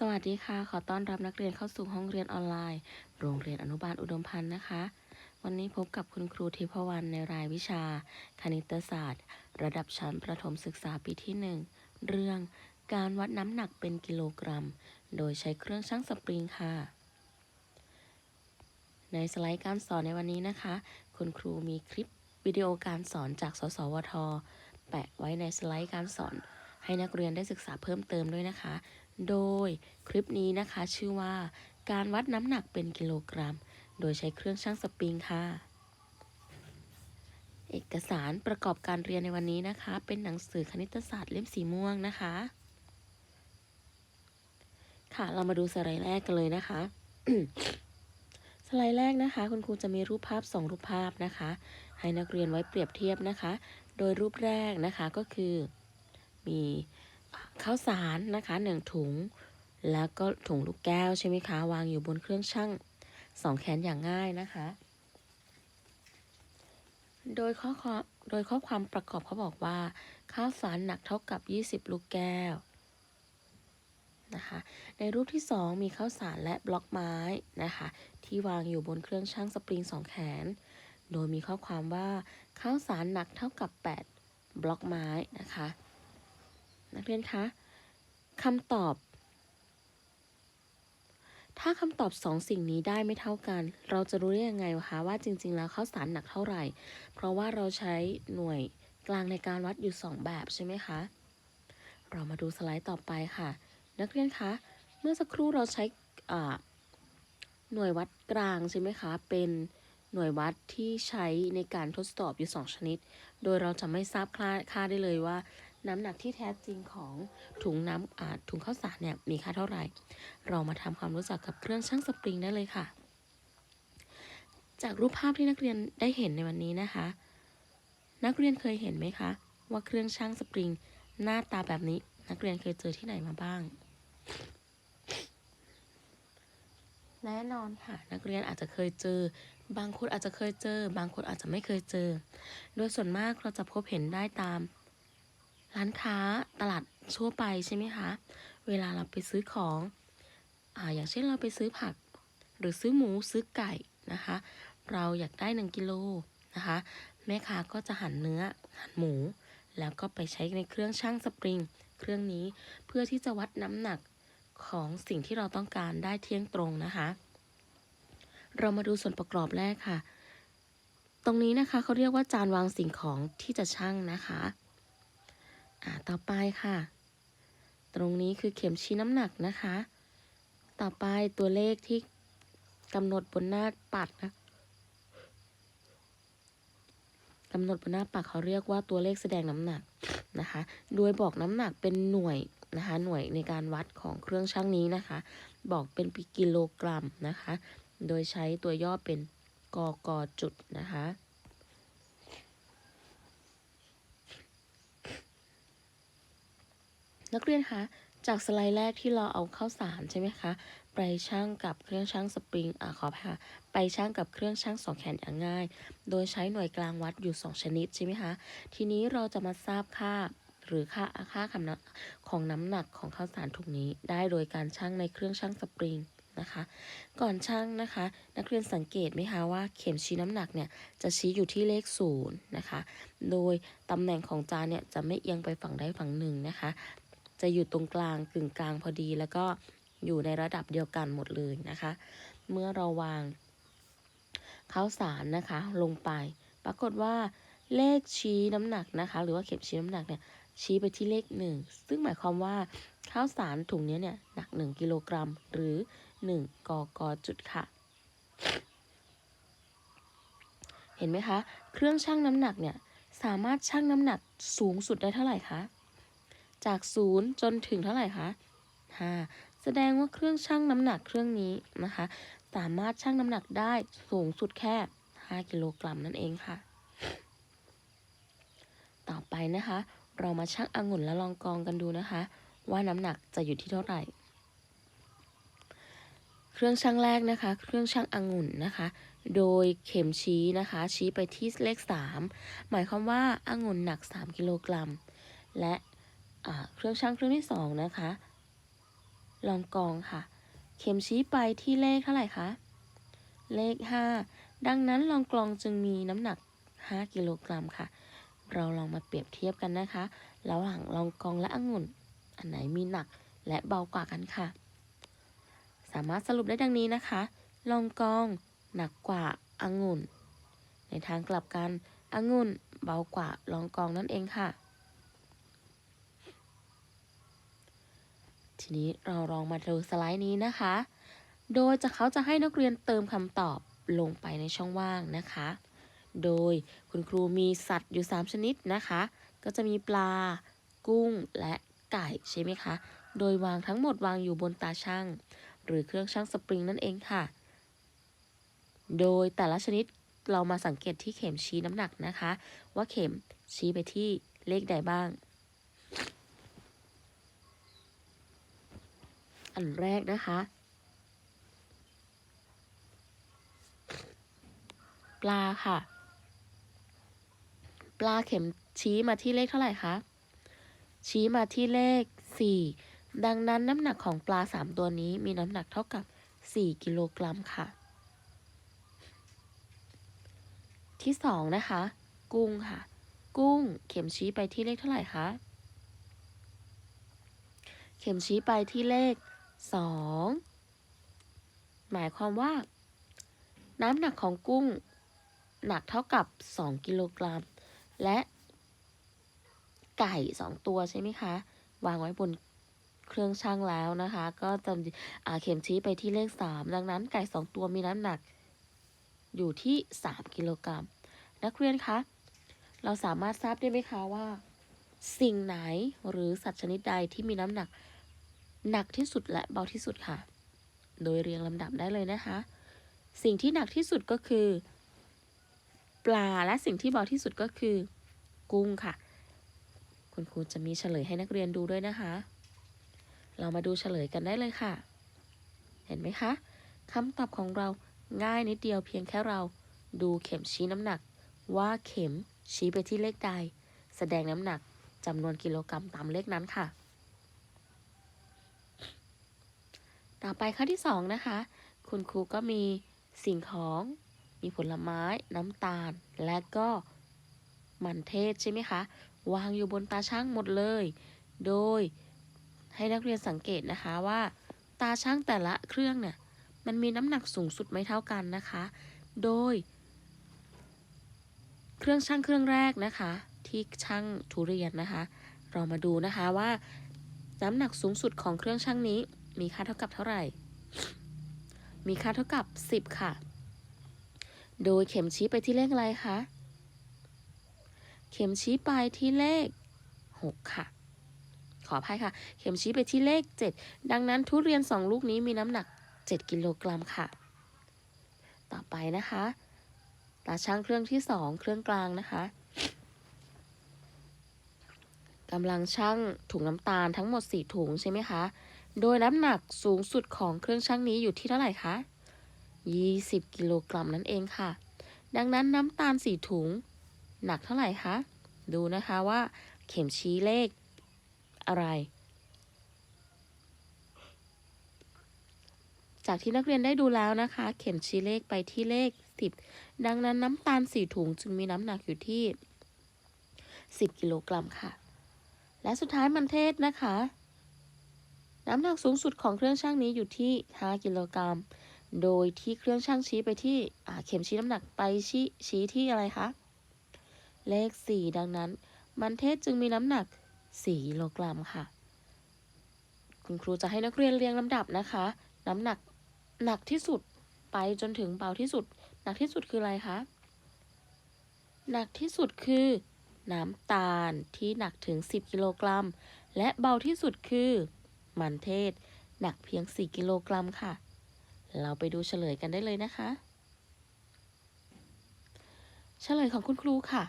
สวัสดีค่ะ ขอต้อนรับนักเรียนเข้าสู่ห้องเรียนออนไลน์ โรงเรียนอนุบาลอุดมพันธ์นะคะ วันนี้พบกับคุณครูทิพวรรณในรายวิชา คณิตศาสตร์ ระดับชั้นประถมศึกษาปีที่ 1 เรื่องการวัดน้ำหนักเป็นกิโลกรัม โดยใช้เครื่องชั่งสปริงค่ะ ในสไลด์การสอนในวันนี้นะคะ คุณครูมีคลิปวิดีโอการสอนจาก สสวท แปะไว้ในสไลด์การสอน ให้นักเรียนได้ศึกษาเพิ่มเติมด้วยนะคะ โดยคลิปนี้นะคะชื่อว่าการวัดน้ำหนักเป็นกิโลกรัม โดยใช้เครื่องชั่งสปริงค่ะ เอกสารประกอบการเรียนในวันนี้นะคะ เป็นหนังสือคณิตศาสตร์เล่มสีม่วงนะคะ ค่ะเรามาดูสไลด์แรกกันเลยนะคะสไลด์แรกนะคะ คุณครูจะมีรูปภาพ 2 รูปภาพนะคะ ให้นักเรียนไว้เปรียบเทียบนะคะ โดยรูปแรกนะคะก็คือ มี ข้าวสารนะคะหนึ่งถุง แล้วก็ถุงลูกแก้วใช่ไหมคะ วางอยู่บนเครื่องชั่งสองแขนอย่างง่ายนะคะ โดยข้อความโดยข้อความประกอบเขาบอกว่า ข้าวสารหนักเท่ากับ 20 ลูกแก้วนะคะในรูปที่ 2 มีข้าวสารและบล็อกไม้นะคะที่วางอยู่บนเครื่องชั่งสปริงสองแขน โดยมีข้อความว่าข้าวสารหนักเท่ากับ 8 บล็อกไม้นะคะ นักเรียนคะคำตอบ ถ้าคำตอบสองสิ่งนี้ได้ไม่เท่ากัน เราจะรู้ได้ยังไงคะว่าจริง ๆ แล้วข้าวสารหนักเท่าไหร่ เพราะว่าเราใช้หน่วยกลางในการวัดอยู่ 2 แบบใช่ไหมคะ เรามาดูสไลด์ต่อไปค่ะ นักเรียนคะ เมื่อสักครู่เราใช้หน่วยวัดกลางใช่ไหมคะ เป็นหน่วยวัดที่ใช้ในการทดสอบอยู่ 2 ชนิด โดยเราจะไม่ทราบค่าได้เลยว่า น้ำหนักที่แท้จริงของถุงน้ำอาถุงข้าวสารเนี่ยมีค่าเท่าไหร่ เรามาทำความรู้จักกับเครื่องชั่งสปริงได้เลยค่ะ จากรูปภาพที่นักเรียนได้เห็นในวันนี้นะคะ นักเรียนเคยเห็นไหมคะ ว่าเครื่องชั่งสปริง หน้าตาแบบนี้ นักเรียนเคยเจอที่ไหนมาบ้างแน่นอนค่ะ นักเรียนอาจจะเคยเจอ บางคนอาจจะเคยเจอ บางคนอาจจะไม่เคยเจอ โดยส่วนมากเราจะพบเห็นได้ตาม ร้านค้าตลาดทั่วไปใช่ไหมคะ เวลาเราไปซื้อของออย่างเช่นเราไปซื้อผัก หรือซื้อหมูซื้อไก่นะคะ เราอยากได้หนึ่งกิโลนะคะ แม่ค้าก็จะหั่นเนื้อหั่นหมู แล้วก็ไปใช้ในเครื่องชั่งสปริง เครื่องนี้เพื่อที่จะวัดน้ำหนักของสิ่งที่เราต้องการได้เที่ยงตรงนะคะ เรามาดูส่วนประกอบแรกค่ะ ตรงนี้นะคะเขาเรียกว่าจานวางสิ่งของที่จะชั่งนะคะ อ่าต่อไปค่ะ ตรงนี้คือเข็มชี้น้ำหนักนะคะ ต่อไปตัวเลขที่กำหนดบนหน้าปัดนะกำหนดบนหน้าปัดเขาเรียกว่าตัวเลขแสดงน้ำหนักนะคะ โดยบอกน้ำหนักเป็นหน่วยนะคะ หน่วยในการวัดของเครื่องชั่งนี้นะคะ บอกเป็นกิโลกรัมนะคะ โดยใช้ตัวย่อเป็นกกจุดนะคะ นักเรียนคะจากสไลด์แรกที่เราเอาข้าวสารใช่ไหมคะไปช่างกับเครื่องช่างสปริงอ่าขออภัยค่ะไปช่างกับเครื่องช่างสองแขนอย่างง่าย โดยใช้หน่วยกลางวัดอยู่ 2 ชนิดใช่ไหมคะทีนี้เราจะมาทราบค่าหรือค่าค่าคำนของน้ำหนักของข้าวสารถุงนี้ ได้โดยการช่างในเครื่องช่างสปริงนะคะ ก่อนช่างนะคะ นักเรียนสังเกตไหมคะว่าเข็มชี้น้ำหนักเนี่ยจะชี้อยู่ที่เลขศูนย์นะคะ โดยตำแหน่งของจานเนี่ยจะไม่เอียงไปฝั่งใดฝั่งหนึ่งนะคะ จะอยู่ตรงกลางกึ่งกลางพอดี แล้วก็อยู่ในระดับเดียวกันหมดเลยนะคะ เมื่อเราวางข้าวสารนะคะลงไป ปรากฏว่าเลขชี้น้ำหนักนะคะ หรือว่าเข็มชี้น้ำหนักเนี่ยชี้ไปที่เลขหนึ่งซึ่งหมายความว่าข้าวสารถุงนี้เนี่ยหนัก 1 กิโลกรัม หรือ 1กกจุดค่ะ เห็นไหมคะ เครื่องชั่งน้ำหนักเนี่ยสามารถชั่งน้ำหนักสูงสุดได้เท่าไหร่คะ จากศูนย์จนถึงเท่าไหร่คะห้าแสดงว่าเครื่องชั่งน้ำหนักเครื่องนี้นะคะ สามารถชั่งน้ำหนักได้สูงสุดแค่ 5 กิโลกรัมนั่นเองค่ะ ต่อไปนะคะ เรามาชั่งองุ่นและลองกองกันดูนะคะ ว่าน้ำหนักจะอยู่ที่เท่าไหร่ เครื่องชั่งแรกนะคะ เครื่องชั่งองุ่นนะคะ โดยเข็มชี้นะคะ ชี้ไปที่เลข 3 หมายความว่าองุ่นหนัก 3 กิโลกรัมและ เครื่องชั่งเครื่องที่2นะคะ ลองกองค่ะ เข็มชี้ไปที่เลขเท่าไหร่คะ เลข 5 ดังนั้นลองกลองจึงมีน้ำหนัก 5 กิโลกรัมค่ะ เราลองมาเปรียบเทียบกันนะคะระหว่างลองกองและองุ่น อันไหนมีหนักและเบากว่ากันค่ะ สามารถสรุปได้ดังนี้นะคะ ลองกองหนักกว่าองุ่น ในทางกลับกันองุ่นเบากว่าลองกองนั่นเองค่ะ ทีนี้เราลองมาดูสไลด์นี้นะคะ โดยจะเขาจะให้นักเรียนเติมคำตอบลงไปในช่องว่างนะคะ โดยคุณครูมีสัตว์อยู่ 3 ชนิดนะคะ ก็จะมีปลา กุ้งและไก่ใช่ไหมคะ โดยวางทั้งหมดวางอยู่บนตาช่าง หรือเครื่องช่างสปริงนั่นเองค่ะ โดยแต่ละชนิดเรามาสังเกตที่เข็มชี้น้ำหนักนะคะ ว่าเข็มชี้ไปที่เลขใดบ้าง อันแรกนะคะ ปลาค่ะ ปลาเข็มชี้มาที่เลขเท่าไหร่คะ ชี้มาที่เลข 4 ดังนั้นน้ำหนักของปลา 3 ตัวนี้มีน้ำหนักเท่ากับ 4 กิโลกรัมค่ะ ที่ 2 นะคะ กุ้งค่ะ กุ้งเข็มชี้ไปที่เลขเท่าไหร่คะเข็มชี้ไปที่เลข 2 หมายความว่า น้ำหนักของกุ้ง หนักเท่ากับ 2 กิโลกรัม และไก่ 2 ตัวใช่ไหมคะ วางไว้บนเครื่องช่างแล้วนะคะ ก็จะอ่าเข็มชี้ไปที่เลข 3 ดังนั้นไก่ 2 ตัวมีน้ำหนักอยู่ที่ 3 กิโลกรัม นักเรียนคะ เราสามารถทราบได้ไหมคะว่า สิ่งไหนหรือสัตว์ชนิดใดที่มีน้ำหนัก หนักที่สุดและเบาที่สุดค่ะ โดยเรียงลำดับได้เลยนะคะ สิ่งที่หนักที่สุดก็คือ ปลาและสิ่งที่เบาที่สุดก็คือ กุ้งค่ะ คุณครูจะมีเฉลยให้นักเรียนดูด้วยนะคะ เรามาดูเฉลยกันได้เลยค่ะ เห็นไหมคะคำตอบของเราง่ายนิดเดียวเพียงแค่เราดูเข็มชี้น้ำหนัก ว่าเข็มชี้ไปที่เลขใด แสดงน้ำหนักจำนวนกิโลกรัมตามเลขนั้นค่ะ ต่อไปข้อที่ 2 นะคะ คุณครูก็มีสิ่งของ มีผลไม้ น้ำตาล และก็มันเทศใช่ไหมคะ วางอยู่บนตาช่างหมดเลย โดยให้นักเรียนสังเกตนะคะว่า ตาช่างแต่ละเครื่องเนี่ย มันมีน้ำหนักสูงสุดไม่เท่ากันนะคะ โดย เครื่องช่างเครื่องแรกนะคะ ที่ช่างทุเรียนนะคะ เรามาดูนะคะว่า น้ำหนักสูงสุดของเครื่องช่างนี้ มีค่าเท่ากับเท่าไหร่ มีค่าเท่ากับ 10 ค่ะ โดยเข็มชี้ไปที่เลขอะไรคะ เข็มชี้ไปที่เลข 6 ค่ะ ขออภัยค่ะ เข็มชี้ไปที่เลข 7 ดังนั้นทุเรียน 2 ลูกนี้มีน้ำหนัก 7 กิโลกรัมค่ะ ต่อไปนะคะตาช่างเครื่องที่ 2 เครื่องกลางนะคะกำลังช่างถุงน้ำตาลทั้งหมด 4 ถุงใช่ไหมคะ โดยน้ำหนักสูงสุดของเครื่องชั่งนี้อยู่ที่เท่าไหร่คะ 20 กิโลกรัมนั่นเองค่ะ ดังนั้นน้ำตาล4ถุง หนักเท่าไหร่คะ ดูนะคะว่า เข็มชี้เลข อะไร จากที่นักเรียนได้ดูแล้วนะคะ เข็มชี้เลขไปที่เลข 10 ดังนั้นน้ำตาล4ถุงจึงมีน้ำหนักอยู่ที่ 10 กิโลกรัมค่ะ และสุดท้ายมันเทศนะคะ น้ำหนักสูงสุดของเครื่องช่างนี้อยู่ที่ 5 กิโลกรัม โดยที่เครื่องช่างชี้ไปที่เข็มชี้น้ำหนักไปชี้ชี้ที่อะไรคะ เลข 4 ดังนั้น มันเทศจึงมีน้ำหนัก 4 กิโลกรัมค่ะ คุณครูจะให้นักเรียนเรียงลำดับนะคะ น้ำหนักหนักที่สุดไปจนถึงเบาที่สุด หนักที่สุดคืออะไรคะ หนักที่สุดคือ น้ำตาลที่หนักถึง 10 กิโลกรัม และเบาที่สุดคือ มันเทศ หนักเพียง 4 กิโลกรัมค่ะ เราไปดูเฉลยกันได้เลยนะคะ เฉลยของคุณครูค่ะ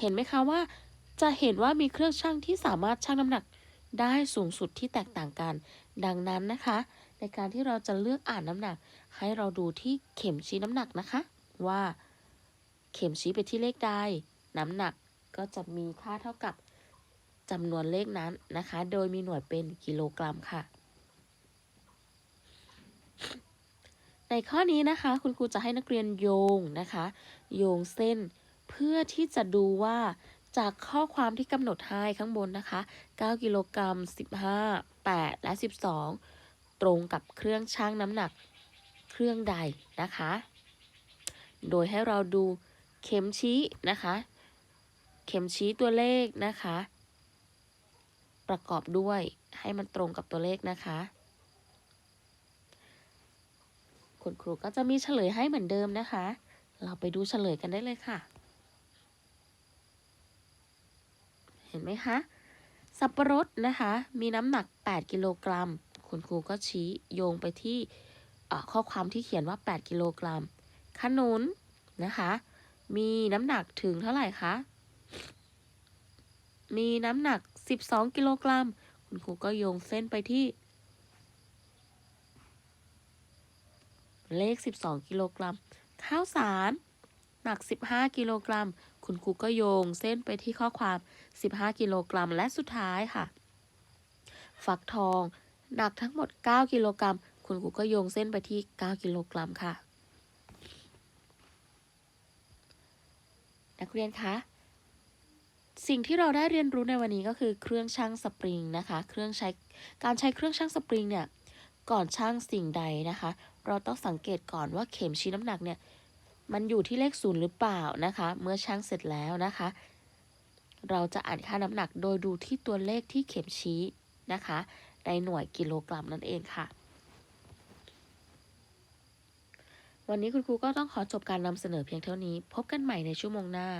เห็นไหมคะว่า จะเห็นว่ามีเครื่องชั่งที่สามารถชั่งน้ำหนักได้สูงสุดที่แตกต่างกัน ดังนั้นนะคะ ในการที่เราจะเลือกอ่านน้ำหนัก ให้เราดูที่เข็มชี้น้ำหนักนะคะ ว่า เข็มชี้ไปที่เลขใดน้ำหนักก็จะมีค่าเท่ากับ จำนวนเลขนั้นนะคะ โดยมีหน่วยเป็นกิโลกรัมค่ะ ในข้อนี้นะคะ คุณครูจะให้นักเรียนโยงนะคะ โยงเส้นเพื่อที่จะดูว่าจากข้อความที่กำหนดให้ข้างบนนะคะ 9 กิโลกรัม 15 8 และ 12 ตรงกับเครื่องชั่งน้ำหนักเครื่องใดนะคะ โดยให้เราดูเข็มชี้นะคะ เข็มชี้ตัวเลขนะคะ ประกอบด้วยให้มันตรงกับตัวเลขนะคะ คุณครูก็จะมีเฉลยให้เหมือนเดิมนะคะ เราไปดูเฉลยกันได้เลยค่ะ เห็นไหมคะ สับปะรดนะคะ มีน้ำหนัก 8 กิโลกรัม คุณครูก็ชี้โยงไปที่ข้อความที่เขียนว่า 8 กิโลกรัม ขนุนนะคะ มีน้ำหนักถึงเท่าไหร่คะ มีน้ำหนัก 12 กิโลกรัม คุณครูก็โยงเส้นไปที่ เลข 12 กิโลกรัม ข้าวสารหนัก 15 กิโลกรัม คุณครูก็โยงเส้นไปที่ข้อความ 15 กิโลกรัม และสุดท้ายค่ะฟักทอง หนักทั้งหมด 9 กิโลกรัม คุณครูก็โยงเส้นไปที่ 9 กิโลกรัมค่ะ นักเรียนคะ สิ่งที่เราได้เรียนรู้ในวันนี้ก็คือเครื่องชั่งสปริงนะคะ เครื่องใช้การใช้เครื่องชั่งสปริงเนี่ยก่อนชั่งสิ่งใดนะคะ เราต้องสังเกตก่อนว่าเข็มชี้น้ำหนักเนี่ยมันอยู่ที่เลขศูนย์หรือเปล่านะคะ เมื่อชั่งเสร็จแล้วนะคะ เราจะอ่านค่าน้ำหนักโดยดูที่ตัวเลขที่เข็มชี้นะคะ ในหน่วยกิโลกรัมนั่นเองค่ะ วันนี้คุณครูก็ต้องขอจบการนำเสนอเพียงเท่านี้ พบกันใหม่ในชั่วโมงหน้า